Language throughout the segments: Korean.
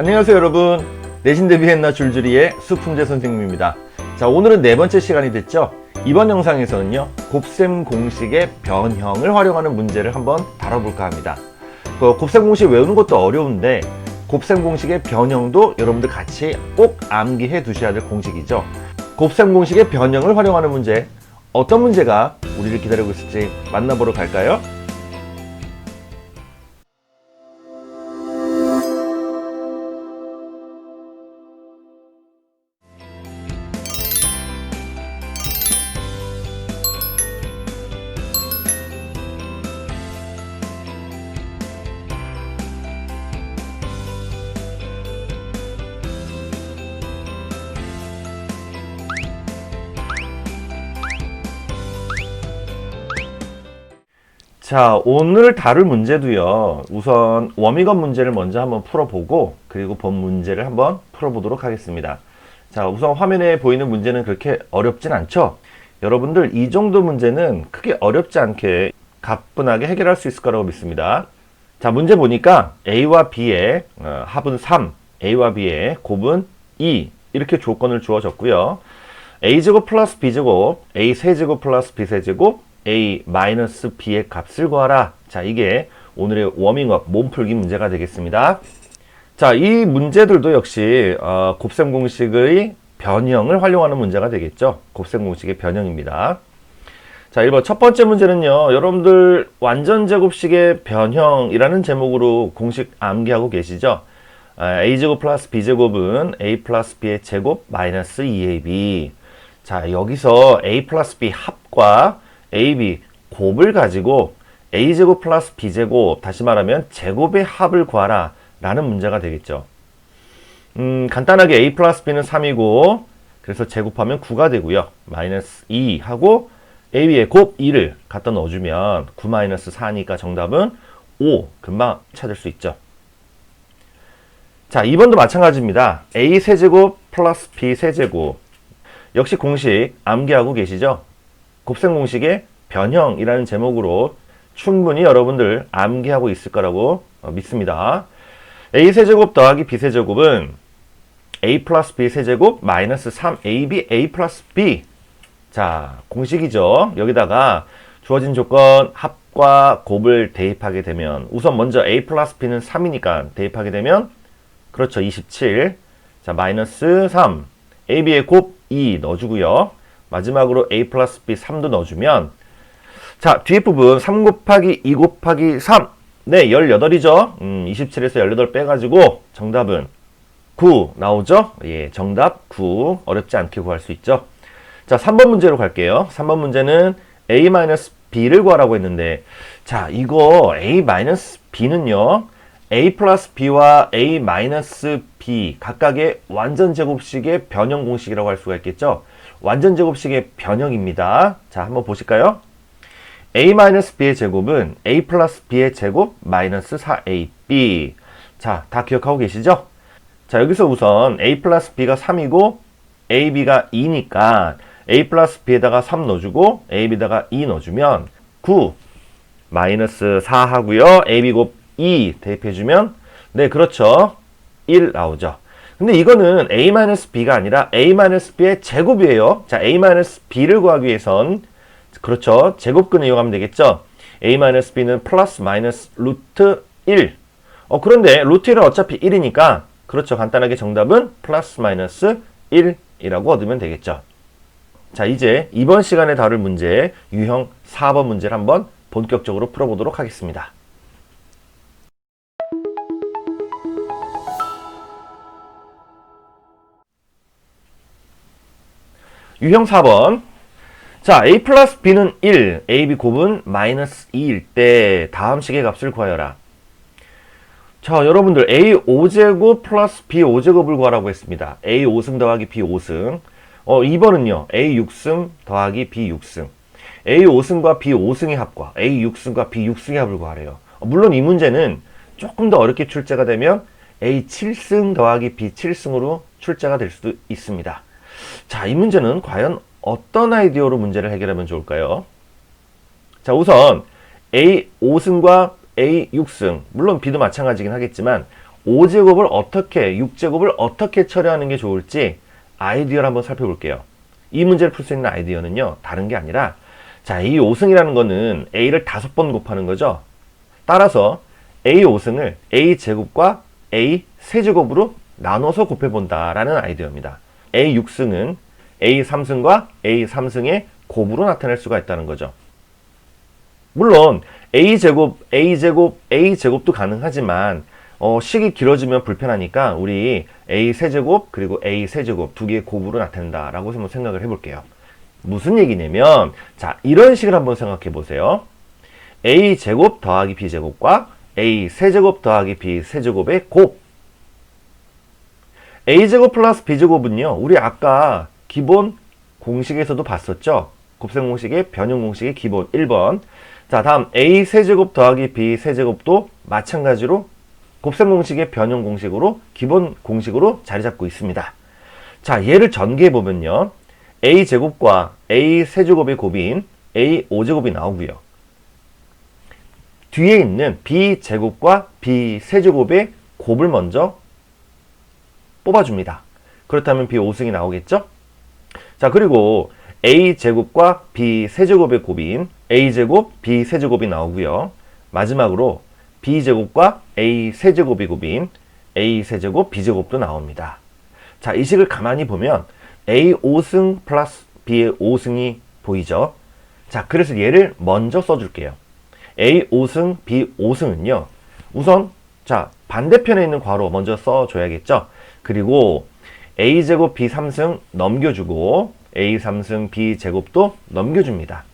안녕하세요 여러분. 내신 대비했나 줄줄이의 수풍재 선생님입니다. 자 오늘은 네 번째 시간이 됐죠? 이번 영상에서는요 곱셈 공식의 변형을 활용하는 문제를 한번 다뤄볼까 합니다. 그 곱셈 공식 외우는 것도 어려운데 곱셈 공식의 변형도 여러분들 같이 꼭 암기해 두셔야 될 공식이죠. 곱셈 공식의 변형을 활용하는 문제 어떤 문제가 우리를 기다리고 있을지 만나보러 갈까요? 자, 오늘 다룰 문제도요. 우선 워밍업 문제를 먼저 한번 풀어보고 그리고 본 문제를 한번 풀어보도록 하겠습니다. 자, 우선 화면에 보이는 문제는 그렇게 어렵진 않죠? 여러분들 이 정도 문제는 크게 어렵지 않게 가뿐하게 해결할 수 있을 거라고 믿습니다. 자, 문제 보니까 A와 B의 어, 합은 3, A와 B의 곱은 2 이렇게 조건을 주어졌고요. A제곱 플러스 B제곱, A 세제곱 플러스 B 세제곱, A 마이너스 B의 값을 구하라. 자, 이게 오늘의 워밍업 몸풀기 문제가 되겠습니다. 자, 이 문제들도 역시 어, 곱셈 공식의 변형을 활용하는 문제가 되겠죠. 곱셈 공식의 변형입니다. 자, 1번 첫 번째 문제는요. 여러분들 완전 제곱식의 변형이라는 제목으로 공식 암기하고 계시죠? 아, a제곱 플러스 b제곱은 a 플러스 b의 제곱 마이너스 2ab. 자, 여기서 a 플러스 b 합과 ab 곱을 가지고 a제곱 플러스 b제곱 다시 말하면 제곱의 합을 구하라 라는 문제가 되겠죠. 음, 간단하게 a 플러스 b는 3이고 그래서 제곱하면 9가 되고요. 마이너스 2 하고 ab의 곱 2를 갖다 넣어주면 9 마이너스 4니까 정답은 5 금방 찾을 수 있죠. 자, 2번도 마찬가지입니다. a 세제곱 플러스 b 세제곱 역시 공식 암기하고 계시죠? 곱셈 공식의 변형이라는 제목으로 충분히 여러분들 암기하고 있을 거라고 어, 믿습니다. a 세제곱 더하기 b 세제곱은 a 플러스 b 세제곱 마이너스 3ab a 플러스 b 자 공식이죠. 여기다가 주어진 조건 합과 곱을 대입하게 되면 우선 먼저 a 플러스 b는 3이니까 대입하게 되면 그렇죠 27. 자 마이너스 3 ab의 곱 2 넣어주고요. 마지막으로 a 플러스 b 3도 넣어주면 자 뒤에 부분 3 곱하기 2 곱하기 3 네 18이죠. 음, 27에서 18 빼가지고 정답은 9 나오죠? 예, 정답 9 어렵지 않게 구할 수 있죠. 자 3번 문제로 갈게요. 3번 문제는 a-b를 구하라고 했는데 자 이거 a-b는요 a 플러스 b와 a 마이너스 b 각각의 완전 제곱식의 변형 공식이라고 할 수가 있겠죠. 완전 제곱식의 변형입니다. 자, 한번 보실까요? a 마이너스 b의 제곱은 a 플러스 b의 제곱 마이너스 4ab. 자, 다 기억하고 계시죠? 자, 여기서 우선 a 플러스 b가 3이고 ab가 2니까 a 플러스 b에다가 3 넣어주고 ab에다가 2 넣어주면 9 마이너스 4 하고요. ab 곱 2 대입해주면 네, 그렇죠. 1 나오죠. 근데 이거는 a-b가 아니라 a-b의 제곱이에요. 자, a-b를 구하기 위해선 그렇죠. 제곱근을 이용하면 되겠죠. a-b는 플러스 마이너스 루트 1. 어, 그런데 루트 1은 어차피 1이니까 그렇죠. 간단하게 정답은 플러스 마이너스 1이라고 얻으면 되겠죠. 자, 이제 이번 시간에 다룰 문제 유형 4번 문제를 한번 본격적으로 풀어보도록 하겠습니다. 유형 4번. 자, a 플러스 b는 1, ab 곱은 마이너스 2일 때 다음 식의 값을 구하여라. 자, 여러분들 a 5제곱 플러스 b 5제곱을 구하라고 했습니다. a 5승 더하기 b 5승. 어, 2번은요. a 6승 더하기 b 6승. a 5승과 b 5승의 합과 a 6승과 b 6승의 합을 구하래요. 어, 물론 이 문제는 조금 더 어렵게 출제가 되면 a 7승 더하기 b 7승으로 출제가 될 수도 있습니다. 자, 이 문제는 과연 어떤 아이디어로 문제를 해결하면 좋을까요? 자, 우선 A 5승과 A 6승, 물론 B도 마찬가지긴 하겠지만 5제곱을 어떻게, 6제곱을 어떻게 처리하는 게 좋을지 아이디어를 한번 살펴볼게요. 이 문제를 풀 수 있는 아이디어는요, 다른 게 아니라, 자, 이 5승이라는 거는 A를 다섯 번 곱하는 거죠. 따라서 A 5승을 A 제곱과 A 세제곱으로 나눠서 곱해본다라는 아이디어입니다. A 6승은 A 3승과 A 3승의 곱으로 나타낼 수가 있다는 거죠. 물론 A 제곱, A 제곱, A 제곱도 가능하지만 어, 식이 길어지면 불편하니까 우리 A 세제곱 그리고 A 세제곱 두 개의 곱으로 나타낸다라고 한번 생각을 해볼게요. 무슨 얘기냐면 자 이런 식을 한번 생각해 보세요. A 제곱 더하기 B 제곱과 A 세제곱 더하기 B 세제곱의 곱 A제곱 플러스 B제곱은요 우리 아까 기본 공식에서도 봤었죠. 곱셈 공식의 변형 공식의 기본 1번 자 다음 A 세제곱 더하기 B 세제곱도 마찬가지로 곱셈 공식의 변형 공식으로 기본 공식으로 자리 잡고 있습니다. 자, 얘를 전개해 보면요. a 제곱과 a 세제곱의 곱인 a 5제곱이 나오고요. 뒤에 있는 b 제곱과 b 세제곱의 곱을 먼저 뽑아줍니다. 그렇다면 b 5승이 나오겠죠? 자, 그리고 a 제곱과 b 세제곱의 곱인 a 제곱, b 세제곱이 나오고요. 마지막으로 b제곱과 a 세제곱이 곱인 a 세제곱 b제곱도 나옵니다. 자, 이 식을 가만히 보면 a 5승 플러스 b의 5승이 보이죠? 자, 그래서 얘를 먼저 써줄게요. a 5승, b 5승은요. 우선 자, 반대편에 있는 괄호 먼저 써줘야겠죠? 그리고 a제곱 b 3승 넘겨주고 a 3승 b 제곱도 넘겨줍니다.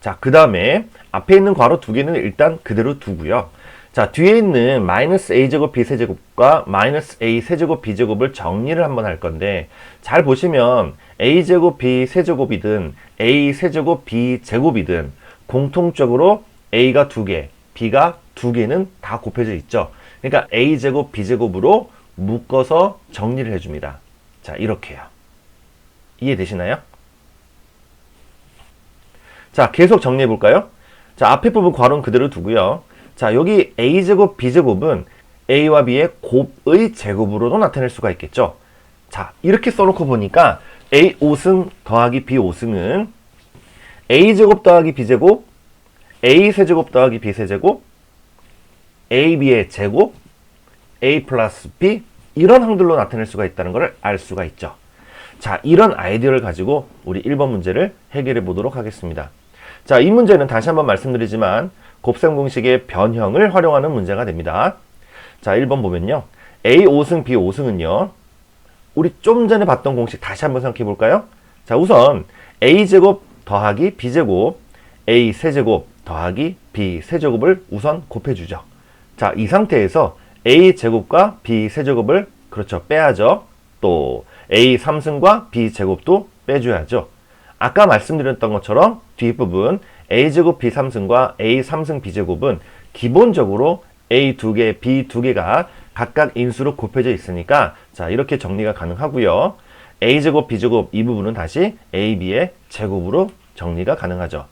자, 그 다음에 앞에 있는 괄호 두 개는 일단 그대로 두고요. 자, 뒤에 있는 마이너스 a제곱 b세제곱과 마이너스 a 세제곱 b제곱을 정리를 한번 할 건데 잘 보시면 a제곱 b세제곱이든 a 세제곱 b제곱이든 공통적으로 a가 두 개, b가 두 개는 다 곱해져 있죠. 그러니까 a제곱 b제곱으로 묶어서 정리를 해줍니다. 자, 이렇게요. 이해되시나요? 자, 계속 정리해 볼까요? 자, 앞에 부분 괄호는 그대로 두고요. 자, 여기 a제곱 b제곱은 a와 b의 곱의 제곱으로도 나타낼 수가 있겠죠. 자, 이렇게 써놓고 보니까 a 5승 더하기 b 5승은 a제곱 더하기 b제곱, a 세제곱 더하기 b 세제곱, ab의 제곱, a 플러스 b 이런 항들로 나타낼 수가 있다는 것을 알 수가 있죠. 자, 이런 아이디어를 가지고 우리 1번 문제를 해결해 보도록 하겠습니다. 자, 이 문제는 다시 한번 말씀드리지만 곱셈 공식의 변형을 활용하는 문제가 됩니다. 자, 1번 보면요. A 5승, B 5승은요. 우리 좀 전에 봤던 공식 다시 한번 생각해 볼까요? 자, 우선 A제곱 더하기 B제곱, A 세제곱 더하기 B 세제곱을 우선 곱해주죠. 자, 이 상태에서 A 제곱과 B 세제곱을 그렇죠. 빼야죠. 또 A 3승과 B 제곱도 빼줘야죠. 아까 말씀드렸던 것처럼 뒷부분 a제곱 b 3승과 a 3승 b제곱은 기본적으로 a 2개, b 2개가 각각 인수로 곱해져 있으니까 자 이렇게 정리가 가능하고요. a제곱, b제곱 이 부분은 다시 a, b의 제곱으로 정리가 가능하죠.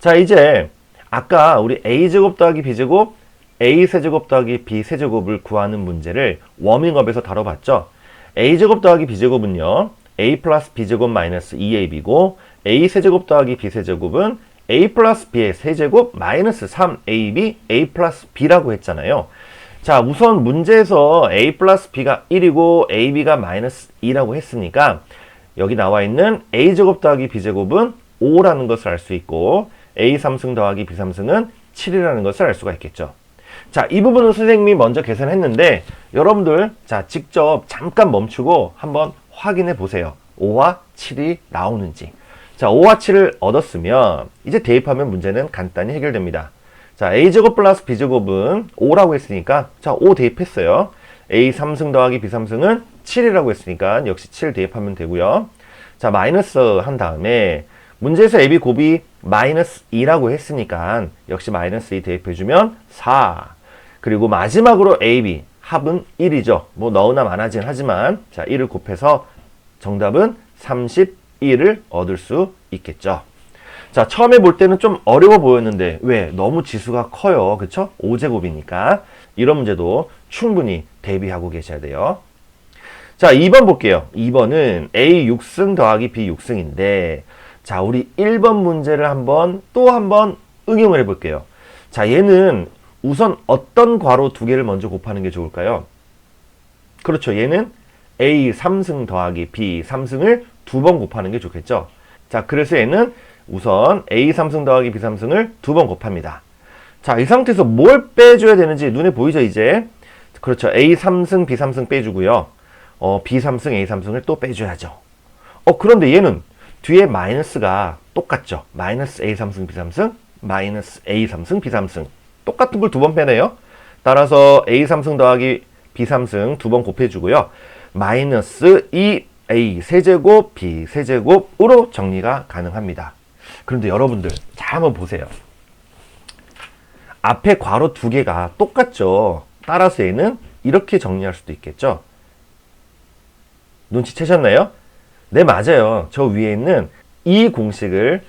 자 이제 아까 우리 a제곱 더하기 b제곱, a 세제곱 더하기 b 세제곱을 구하는 문제를 워밍업에서 다뤄봤죠. a제곱 더하기 b제곱은요. a 플러스 b제곱 마이너스 2ab이고 a 세제곱 더하기 b 세제곱은 a 플러스 b의 세제곱 마이너스 3ab a 플러스 b라고 했잖아요. 자 우선 문제에서 a 플러스 b가 1이고 ab가 마이너스 2라고 했으니까 여기 나와 있는 a제곱 더하기 b제곱은 5라는 것을 알 수 있고 a 3승 더하기 b 3승은 7이라는 것을 알 수가 있겠죠. 자, 이 부분은 선생님이 먼저 계산했는데 여러분들 자, 직접 잠깐 멈추고 한번 확인해 보세요. 5와 7이 나오는지. 자, 5와 7을 얻었으면 이제 대입하면 문제는 간단히 해결됩니다. 자, a제곱 플러스 b제곱은 5라고 했으니까 자, 5 대입했어요. a 3승 더하기 b 3승은 7이라고 했으니까 역시 7 대입하면 되고요. 자, 마이너스 한 다음에 문제에서 ab 곱이 마이너스 2라고 했으니까 역시 마이너스 2 대입해주면 4. 그리고 마지막으로 ab 합은 1이죠. 뭐 너무나 많아진 하지만 자 1을 곱해서 정답은 31을 얻을 수 있겠죠. 자 처음에 볼 때는 좀 어려워 보였는데 왜? 너무 지수가 커요. 그쵸? 5제곱이니까 이런 문제도 충분히 대비하고 계셔야 돼요. 자, 2번 볼게요. 2번은 A 6승 더하기 B 6승인데, 자, 우리 1번 문제를 한번 또 한번 응용을 해볼게요. 자, 얘는 우선 어떤 괄호 두 개를 먼저 곱하는 게 좋을까요? 그렇죠. 얘는 A 3승 더하기 B 3승을 두 번 곱하는 게 좋겠죠. 자, 그래서 얘는 우선 A 3승 더하기 B 3승을 두 번 곱합니다. 자, 이 상태에서 뭘 빼줘야 되는지 눈에 보이죠, 이제? 그렇죠. A 3승, B 3승 빼주고요. 어, B 3승, A 3승을 또 빼줘야죠. 어, 그런데 얘는 뒤에 마이너스가 똑같죠. 마이너스 A 3승, B 3승, 마이너스 A 3승, B 3승. 똑같은 걸 두 번 빼네요. 따라서 A 3승 더하기 B 3승 두 번 곱해주고요. 마이너스 2A 세제곱 B 세제곱으로 정리가 가능합니다. 그런데 여러분들 잘 한번 보세요. 앞에 괄호 두 개가 똑같죠. 따라서 얘는 이렇게 정리할 수도 있겠죠. 눈치채셨나요? 네, 맞아요. 저 위에 있는 이 공식을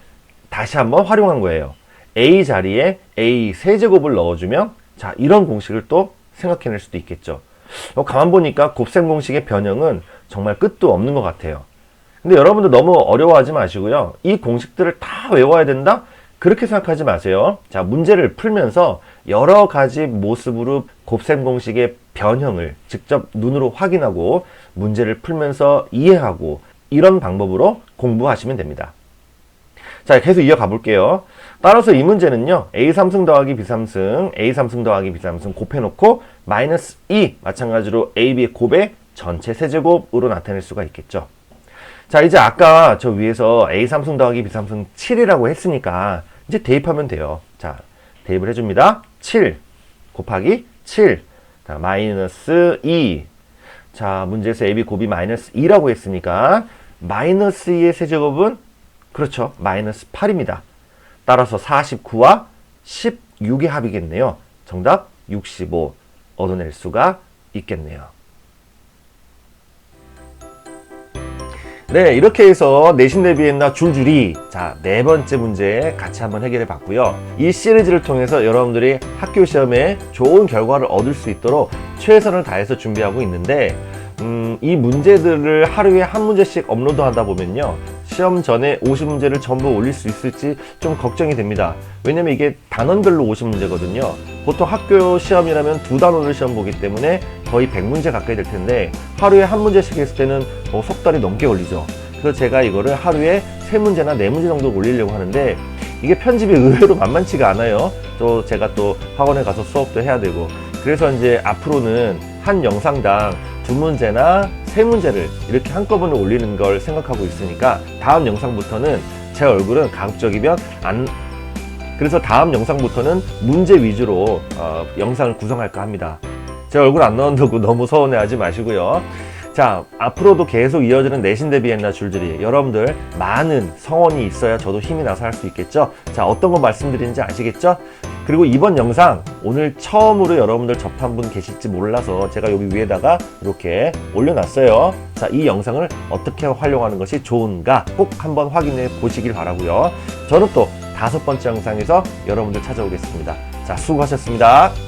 다시 한번 활용한 거예요. A 자리에 A 세제곱을 넣어주면 자 이런 공식을 또 생각해낼 수도 있겠죠. 어, 가만 보니까 곱셈 공식의 변형은 정말 끝도 없는 것 같아요. 근데 여러분들 너무 어려워하지 마시고요. 이 공식들을 다 외워야 된다? 그렇게 생각하지 마세요. 자, 문제를 풀면서 여러 가지 모습으로 곱셈 공식의 변형을 직접 눈으로 확인하고 문제를 풀면서 이해하고 이런 방법으로 공부하시면 됩니다. 자, 계속 이어가 볼게요. 따라서 이 문제는요, A 3승 더하기 B 3승, A 3승 더하기 B 3승 곱해놓고 마이너스 2, 마찬가지로 A, B의 곱의 전체 세제곱으로 나타낼 수가 있겠죠. 자, 이제 아까 저 위에서 A 3승 더하기 B 3승 7이라고 했으니까 이제 대입하면 돼요. 자, 대입을 해줍니다. 7 곱하기 7. 자, 마이너스 2. 자, 문제에서 AB 곱이 마이너스 2라고 했으니까 마이너스 2의 세제곱은 그렇죠. 마이너스 8입니다. 따라서 49와 16의 합이겠네요. 정답 65 얻어낼 수가 있겠네요. 네, 이렇게 해서 내신 대비했나 줄줄이 자, 네 번째 문제 같이 한번 해결해 봤고요. 이 시리즈를 통해서 여러분들이 학교 시험에 좋은 결과를 얻을 수 있도록 최선을 다해서 준비하고 있는데 음, 이 문제들을 하루에 한 문제씩 업로드 하다 보면요. 시험 전에 50문제를 전부 올릴 수 있을지 좀 걱정이 됩니다. 왜냐면 이게 단원별로 50문제거든요. 보통 학교 시험이라면 두 단원을 시험 보기 때문에 거의 100문제 가까이 될 텐데 하루에 한 문제씩 했을 때는 뭐 석 달이 넘게 걸리죠. 그래서 제가 이거를 하루에 세 문제나 네 문제 정도 올리려고 하는데 이게 편집이 의외로 만만치가 않아요. 또 제가 또 학원에 가서 수업도 해야 되고 그래서 이제 앞으로는 한 영상당 두 문제나 세 문제를 이렇게 한꺼번에 올리는 걸 생각하고 있으니까 다음 영상부터는 제 얼굴은 가급적이면 안 그래서 다음 영상부터는 문제 위주로 어, 영상을 구성할까 합니다. 제 얼굴 안 나온다고 너무 서운해하지 마시고요. 자, 앞으로도 계속 이어지는 내신 대비했나 줄줄이 여러분들 많은 성원이 있어야 저도 힘이 나서 할 수 있겠죠? 자, 어떤 거 말씀드리는지 아시겠죠? 그리고 이번 영상 오늘 처음으로 여러분들 접한 분 계실지 몰라서 제가 여기 위에다가 이렇게 올려놨어요. 자, 이 영상을 어떻게 활용하는 것이 좋은가 꼭 한번 확인해 보시길 바라고요. 저는 또 다섯 번째 영상에서 여러분들 찾아오겠습니다. 자, 수고하셨습니다.